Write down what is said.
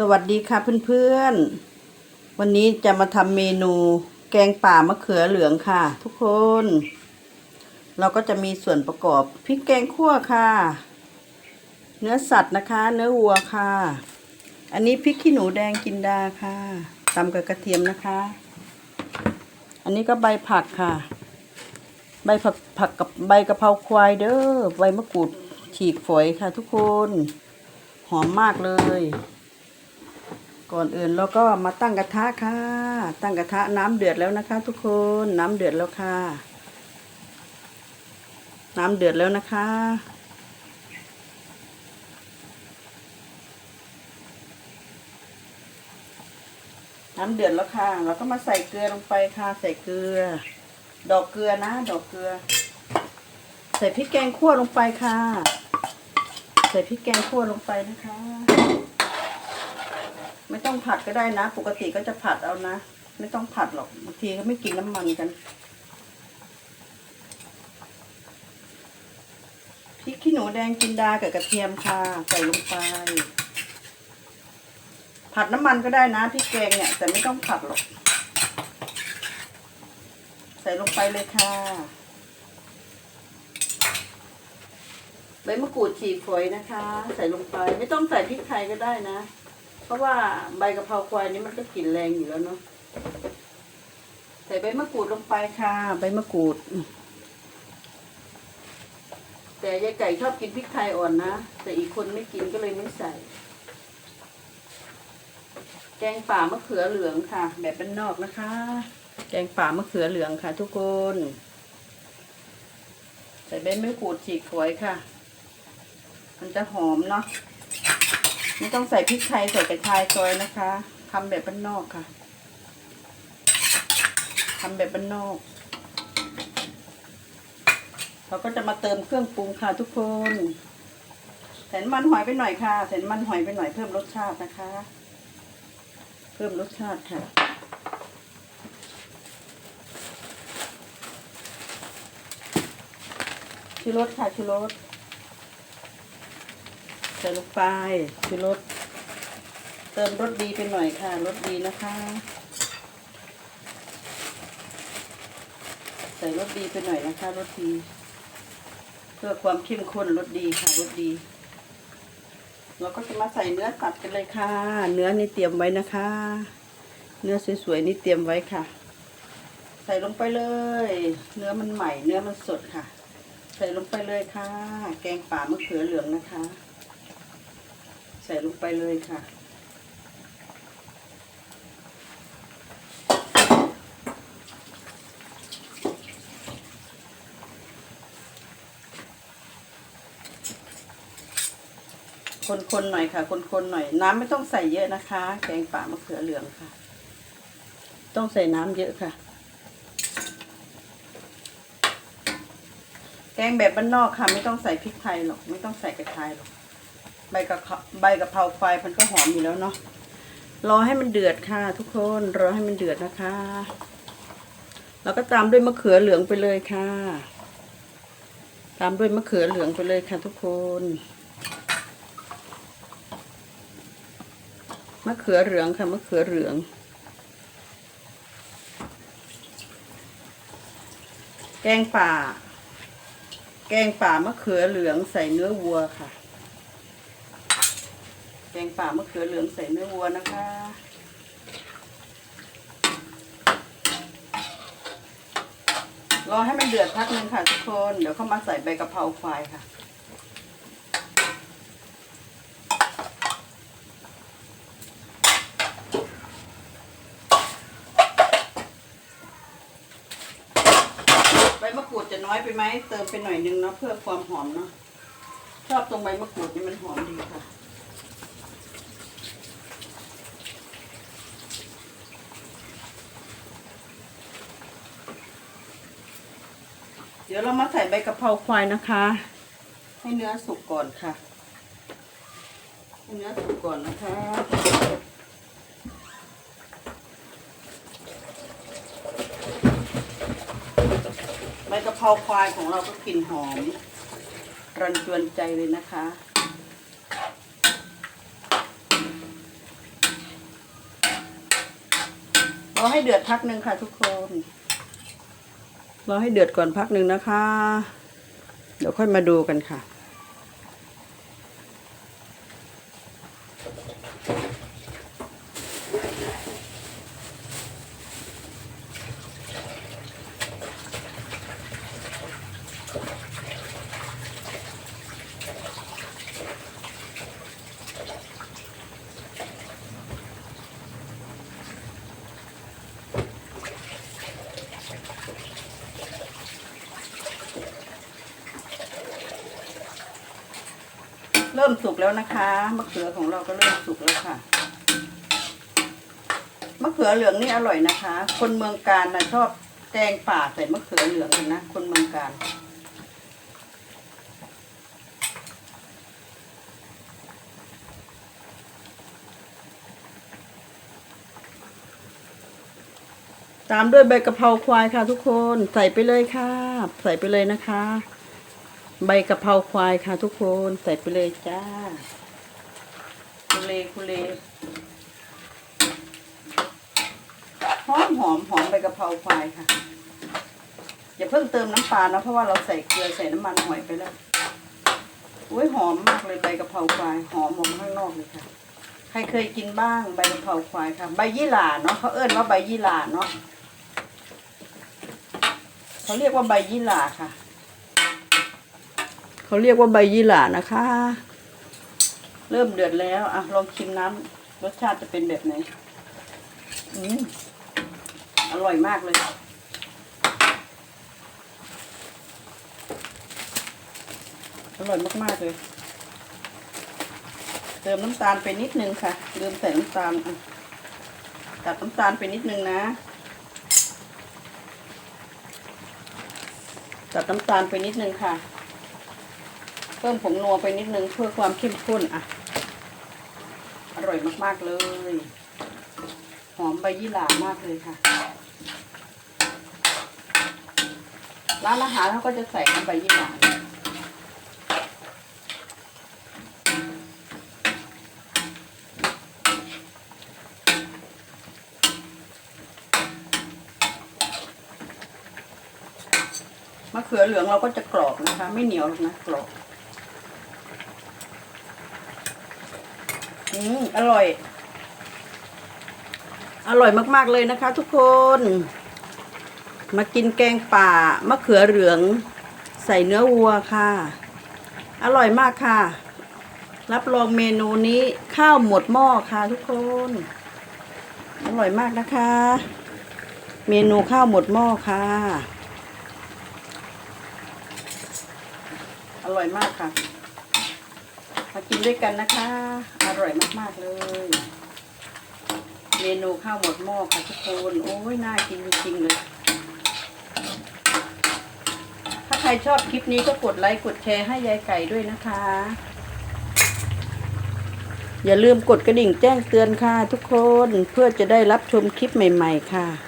สวัสดีค่ะเพื่อนๆ วันนี้จะมาทำเมนูแกงป่ามะเขือเหลืองค่ะ ทุกคน เราก็จะมีส่วนประกอบพริกแกงขั่วค่ะ เนื้อสัตว์นะคะ เนื้อวัวค่ะ อันนี้พริกขี้หนูแดงกินดาค่ะตำกับกระเทียมนะคะ อันนี้ก็ใบผักค่ะ ใบผักผักกับใบกะเพราควายเด้อใบมะกรูดฉีกฝอยค่ะ ทุกคน หอมมากเลย ก่อนอื่นเราก็มาตั้งกระทะค่ะ ตั้งกระทะน้ำเดือดแล้วนะคะ ทุกคนน้ำเดือดแล้วค่ะ น้ำเดือดแล้วนะคะ น้ำเดือดแล้วค่ะ เราก็มาใส่เกลือลงไปค่ะ ใส่เกลือ ดอกเกลือนะ ดอกเกลือ ใส่พริกแกงขั่วลงไปค่ะ ใส่พริกแกงขั่วลงไปนะคะ ไม่ต้องผัดก็ได้นะ ปกติก็จะผัดเอานะ ไม่ต้องผัดหรอกบางทีเขาไม่กินน้ำมันกันพริกขี้หนูแดงจินดากับกระเทียมค่ะใส่ลงไป ผัดน้ำมันก็ได้นะพริกแกงเนี่ย แต่ไม่ต้องผัดหรอก ใส่ลงไปเลยค่ะใบมะกรูดฉีกฝอยนะคะ ใส่ลงไป ไม่ต้องใส่พริกไทยก็ได้นะ เพราะว่าใบกะเพราควายนี้มันก็กลิ่นแรงอยู่แล้วเนาะใส่ใบมะกรูดลงไปค่ะ ใบมะกรูด แต่ยายไก่ชอบกินพริกไทยอ่อนนะ แต่อีกคนไม่กินก็เลยไม่ใส่ แกงป่ามะเขือเหลืองค่ะ แบบเป็นนอกนะคะ แกงป่ามะเขือเหลืองค่ะ ทุกคน ใส่ใบมะกรูดฉีกฝอยค่ะ มันจะหอมเนาะ ไม่ต้องใส่พริกไทยใส่กระชายซอยนะคะทำแบบบ้านนอกค่ะทำแบบบ้านนอก เราก็จะมาเติมเครื่องปรุงค่ะทุกคนใส่น้ำมันหอยไปหน่อยค่ะใส่น้ำมันหอยไปหน่อยเพิ่มรสชาตินะคะ เพิ่มรสชาติค่ะชูรสค่ะชูรส ส่ลงไปชูรสเติมรสดีไปหน่อยค่ะรสดีนะคะ ใส่รสดีไปหน่อยนะคะรสดี เพื่อความเข้มข้นรสดีค่ะรสดีเราก็จะมาใส่เนื้อสัตว์กันเลยค่ะ เนื้อนี่เตรียมไว้นะคะ เนื้อสวยๆนี่เตรียมไว้ค่ะ ใส่ลงไปเลย เนื้อมันใหม่ เนื้อมันสดค่ะ ใส่ลงไปเลยค่ะ แกงป่ามะเขือเหลืองนะคะ ใส่ลงไปเลยค่ะ คนๆหน่อยค่ะ คนๆหน่อย น้ำไม่ต้องใส่เยอะนะคะ แกงป่ามะเขือเหลืองค่ะ ต้องใส่น้ำเยอะค่ะ แกงแบบบ้านนอกค่ะ ไม่ต้องใส่พริกไทยหรอก ไม่ต้องใส่กระชายหรอก ใบกะเพราใบกะเพราไฟมันก็หอมอยู่แล้วเนาะรอให้มันเดือดค่ะ ทุกคนรอให้มันเดือดนะคะ แล้วก็ตามด้วยมะเขือเหลืองไปเลยค่ะ ตามด้วยมะเขือเหลืองไปเลยค่ะ ทุกคนมะเขือเหลืองค่ะมะเขือเหลืองแกงป่า แกงป่ามะเขือเหลืองใส่เนื้อวัวค่ะ แกงป่ามะเขือเหลืองใส่เนื้อวัวนะคะ รอให้มันเดือดพักนึงค่ะทุกคน เดี๋ยวเข้ามาใส่ใบกะเพราควายค่ะ ใบมะกรูดจะน้อยไปไหม เติมไปหน่อยนึงเนาะเพื่อความหอมเนาะ ชอบตรงใบมะกรูดนี่มันหอมดีค่ะ เดี๋ยวเรามาใส่ใบกะเพราควายนะคะ ให้เนื้อสุกก่อนค่ะ ให้เนื้อสุกก่อนนะคะ ใบกะเพราควายของเราก็กลิ่นหอมรันจวนใจเลยนะคะเราให้เดือดพักหนึ่งค่ะทุกคน รอให้เดือดก่อนพักหนึ่งนะคะ เดี๋ยวค่อยมาดูกันค่ะ เริ่มสุกแล้วนะคะมะเขือของเราก็เริ่มสุกแล้วค่ะมะเขือเหลืองนี่อร่อยนะคะ คนเมืองการนะชอบแกงป่าใส่มะเขือเหลืองกันนะ คนเมืองการตามด้วยใบกะเพราควายค่ะทุกคนใส่ไปเลยค่ะ ใส่ไปเลยนะคะ ใบกะเพราควายค่ะทุกคนใส่ไปเลยจ้าคุเลคุเลหอมหอมหอมใบกะเพราควายค่ะ อย่าเพิ่งเติมน้ำปลานะเพราะว่าเราใส่เกลือใส่น้ำมันหอยไปแล้วอุ้ยหอมมากเลยใบกะเพราควายหอมออกมาข้างนอกเลยค่ะ ใครเคยกินบ้างใบกะเพราควายค่ะ ใบยี่หร่าเนาะเขาเอิ้นว่าใบยี่หร่าเนาะเขาเรียกว่าใบยี่หร่าค่ะ เขาเรียกว่าใบยี่หร่านะคะ เริ่มเดือดแล้วอะลองชิมน้ำรสชาติจะเป็นแบบไหนอืมอร่อยมากเลยอร่อยมากๆเลย เติมน้ำตาลไปนิดนึงค่ะ ลืมใส่น้ำตาลตัดน้ำตาลไปนิดนึงนะตัดน้ำตาลไปนิดนึงค่ะ เพิ่มผงนัวไปนิดนึงเพื่อความเข้มข้นอะ อร่อยมากๆเลย หอมใบยี่หร่ามากเลยค่ะ ร้านอาหารเขาก็จะใส่น้ำใบยี่หร่าะเขือเหลืองเราก็จะกรอบนะคะ ไม่เหนียวหรอกนะกรอบ อืมอร่อย อร่อยมากๆเลยนะคะ ทุกคน มากินแกงป่ามะเขือเหลือง ใส่เนื้อวัวค่ะ อร่อยมากค่ะ รับรองเมนูนี้ข้าวหมดหม้อค่ะ ทุกคน อร่อยมากนะคะ เมนูข้าวหมดหม้อค่ะ อร่อยมากค่ะ มากินด้วยกันนะคะ อร่อยมากๆเลย เมนูข้าวหมดหม้อค่ะทุกคน โอ้ยน่ากินจริงๆเลย ถ้าใครชอบคลิปนี้ก็กดไลค์กดแชร์ให้ยายไก่ด้วยนะคะ อย่าลืมกดกระดิ่งแจ้งเตือนค่ะทุกคนเพื่อจะได้รับชมคลิปใหม่ ๆ ค่ะ